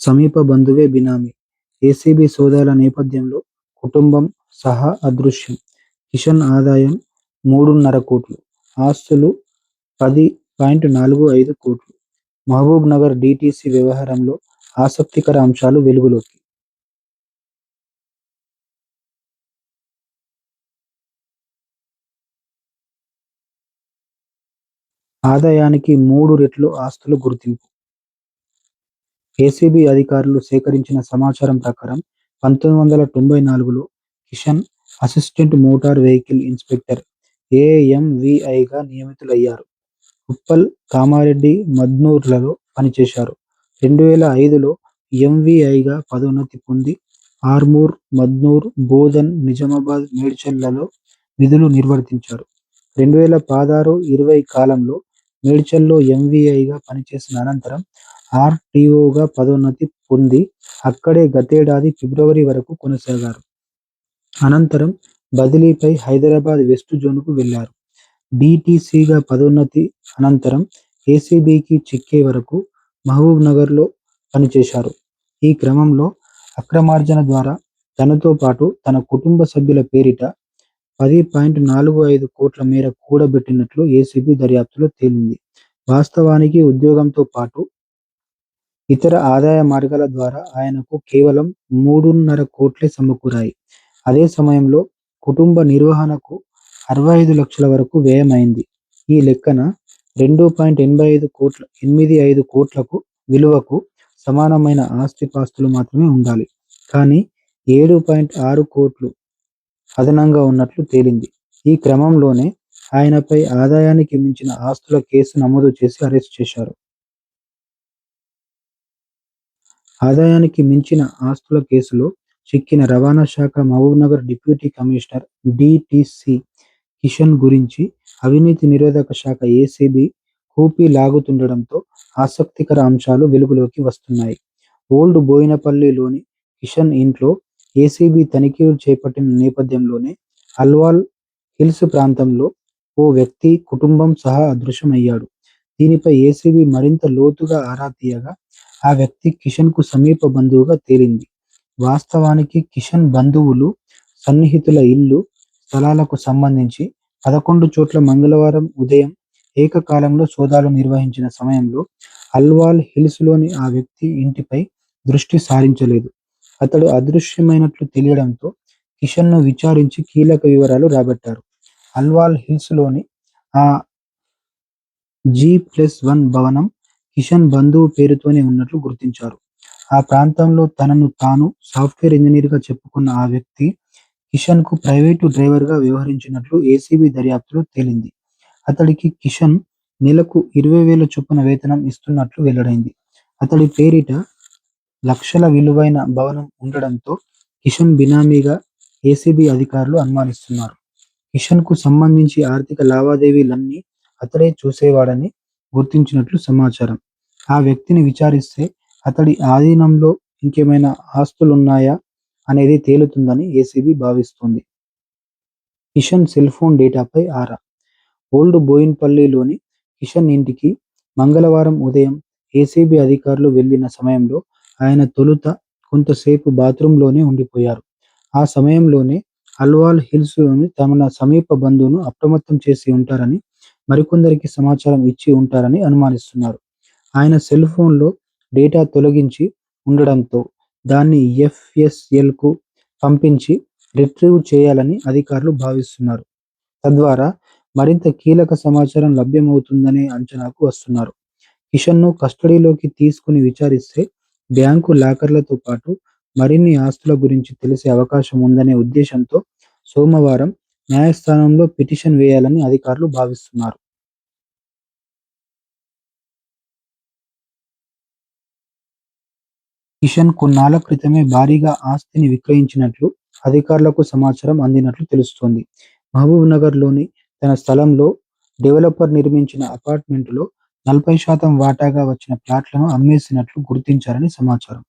సమీప బంధువే బినామీ. ఏసీబీ సోదాల నేపథ్యంలో కుటుంబం సహా అదృశ్యం. కిషన్ ఆదాయం మూడున్నర కోట్లు. ఆస్తులు పది పాయింట్ నాలుగు ఐదు కోట్లు. మహబూబ్ నగర్ డీటీసీ వ్యవహారంలో ఆసక్తికర అంశాలు వెలుగులోకి. ఆదాయానికి మూడు రెట్లు ఆస్తులు గుర్తింపు. ఏసీబీ అధికారులు సేకరించిన సమాచారం ప్రకారం పంతొమ్మిది వందల తొంభై నాలుగులో Kishan assistant motor vehicle inspector ఏఎంవిఐగా నియమితులయ్యారు. ఉప్పల్ కామారెడ్డి మద్నూర్లలో పనిచేశారు. రెండు వేల ఐదులో ఎంవిఐగా పదోన్నతి పొంది ఆర్మూర్ మద్నూర్ బోధన్ నిజామాబాద్ మేడ్చల్లలో విధులు నిర్వర్తించారు. రెండు వేల పదహారు ఇరవై కాలంలో మేడ్చల్లో ఎంవిఐగా పనిచేసిన అనంతరం ఆర్టీఓగా పదోన్నతి పొంది అక్కడే గతేడాది ఫిబ్రవరి వరకు కొనసాగారు. అనంతరం బదిలీపై హైదరాబాద్ వెస్ట్ జోన్కు వెళ్ళారు. డీటీసీగా పదోన్నతి అనంతరం ఏసీబీకి చిక్కే వరకు మహబూబ్ నగర్లో పనిచేశారు. ఈ క్రమంలో అక్రమార్జన ద్వారా తనతో పాటు తన కుటుంబ సభ్యుల పేరిట పది పాయింట్ నాలుగు ఐదు కోట్ల మేర కూడబెట్టినట్లు ఏసీబీ దర్యాప్తులో తేలింది. వాస్తవానికి ఉద్యోగంతో పాటు ఇతర ఆదాయ మార్గాల ద్వారా ఆయనకు కేవలం మూడున్నర కోట్లే సమకూరాయి. అదే సమయంలో కుటుంబ నిర్వహణకు అరవై ఐదు లక్షల వరకు వ్యయమైంది. ఈ లెక్కన రెండు పాయింట్ ఎనభై ఐదు కోట్ల ఎనిమిది ఐదు కోట్లకు విలువకు సమానమైన ఆస్తిపాస్తులు మాత్రమే ఉండాలి. కానీ ఏడు పాయింట్ ఆరు కోట్లు అదనంగా ఉన్నట్లు తేలింది. ఈ క్రమంలోనే ఆయనపై ఆదాయానికి మించిన ఆస్తుల కేసు నమోదు చేసి అరెస్ట్ చేశారు. ఆదాయానికి మించిన ఆస్తుల కేసులో చిక్కిన రవాణా శాఖ Mahabubnagar deputy commissioner DTC Kishan గురించి అవినీతి నిరోధక శాఖ ఏసీబీ కూపీ లాగుతుండడంతో ఆసక్తికర అంశాలు వెలుగులోకి వస్తున్నాయి. ఓల్డ్ బోయినపల్లిలోని కిషన్ ఇంట్లో ఏసీబీ తనిఖీలు చేపట్టిన నేపథ్యంలోనే అల్వాల్ హిల్స్ ప్రాంతంలో ఓ వ్యక్తి కుటుంబం సహా అదృశ్యమయ్యాడు. దీనిపై ఏసీబీ మరింత లోతుగా ఆరా తీయగా ఆ వ్యక్తి కిషన్కు సమీప బంధువుగా తేలింది. వాస్తవానికి కిషన్ బంధువులు సన్నిహితుల ఇల్లు స్థలాలకు సంబంధించి పదకొండు చోట్ల మంగళవారం ఉదయం ఏకకాలంలో సోదాలు నిర్వహించిన సమయంలో అల్వాల్ హిల్స్లోని ఆ వ్యక్తి ఇంటిపై దృష్టి సారించలేదు. అతడు అదృశ్యమైనట్లు తెలియడంతో కిషన్ను విచారించి కీలక వివరాలు రాబట్టారు. అల్వాల్ హిల్స్లోని ఆ జీ ప్లస్ వన్ భవనం కిషన్ బంధువు పేరుతోనే ఉన్నట్లు గుర్తించారు. ఆ ప్రాంతంలో తనను తాను సాఫ్ట్వేర్ ఇంజనీర్గా చెప్పుకున్న ఆ వ్యక్తి కిషన్కు ప్రైవేటు డ్రైవర్గా వ్యవహరించినట్లు ఏసీబీ దర్యాప్తులో తేలింది. అతడికి కిషన్ నెలకు ఇరవై వేల చొప్పున వేతనం ఇస్తున్నట్లు వెల్లడైంది. అతడి పేరిట లక్షల విలువైన భవనం ఉండడంతో కిషన్ బినామీగా ఏసీబీ అధికారులు అనుమానిస్తున్నారు. కిషన్కు సంబంధించి ఆర్థిక లావాదేవీలన్నీ అతడే చూసేవాడని గుర్తించినట్లు సమాచారం. ఆ వ్యక్తిని విచారిస్తే అతడి ఆధీనంలో ఇంకేమైనా ఆస్తులున్నాయా అనేది తేలుతుందని ఏసీబీ భావిస్తోంది. కిషన్ సెల్ ఫోన్ డేటాపై ఆరా. ఓల్డ్ బోయిన్పల్లిలోని కిషన్ ఇంటికి మంగళవారం ఉదయం ఏసీబీ అధికారులు వెళ్ళిన సమయంలో ఆయన తొలుత కొంతసేపు బాత్రూంలోనే ఉండిపోయారు. ఆ సమయంలోనే అల్వాల్ హిల్స్లోని తమ సమీప బంధువును అప్రమత్తం చేసి ఉంటారని మరికొందరికి సమాచారం ఇచ్చి ఉంటారని అనుమానిస్తున్నారు. ఆయన సెల్ ఫోన్లో డేటా తొలగించి ఉండడంతో దాన్ని ఎఫ్ఎస్ఎల్కు పంపించి రిట్రీవ్ చేయాలని అధికారులు భావిస్తున్నారు. తద్వారా మరింత కీలక సమాచారం లభ్యమవుతుందనే అంచనాకు వస్తున్నారు. కిషన్ను కస్టడీలోకి తీసుకుని విచారిస్తే బ్యాంకు లాకర్లతో పాటు మరిన్ని ఆస్తుల గురించి తెలిసే అవకాశం ఉందనే ఉద్దేశంతో సోమవారం న్యాయస్థానంలో పిటిషన్ వేయాలని అధికారులు భావిస్తున్నారు. కిషన్ కొన్నాళ్ళ క్రితమే భారీగా ఆస్తిని విక్రయించినట్లు అధికారులకు సమాచారం అందినట్లు తెలుస్తోంది. మహబూబ్ నగర్లోని తన స్థలంలో డెవలపర్ నిర్మించిన అపార్ట్మెంటులో నలభై శాతం వాటాగా వచ్చిన ప్లాట్లను అమ్మేసినట్లు గుర్తించారని సమాచారం.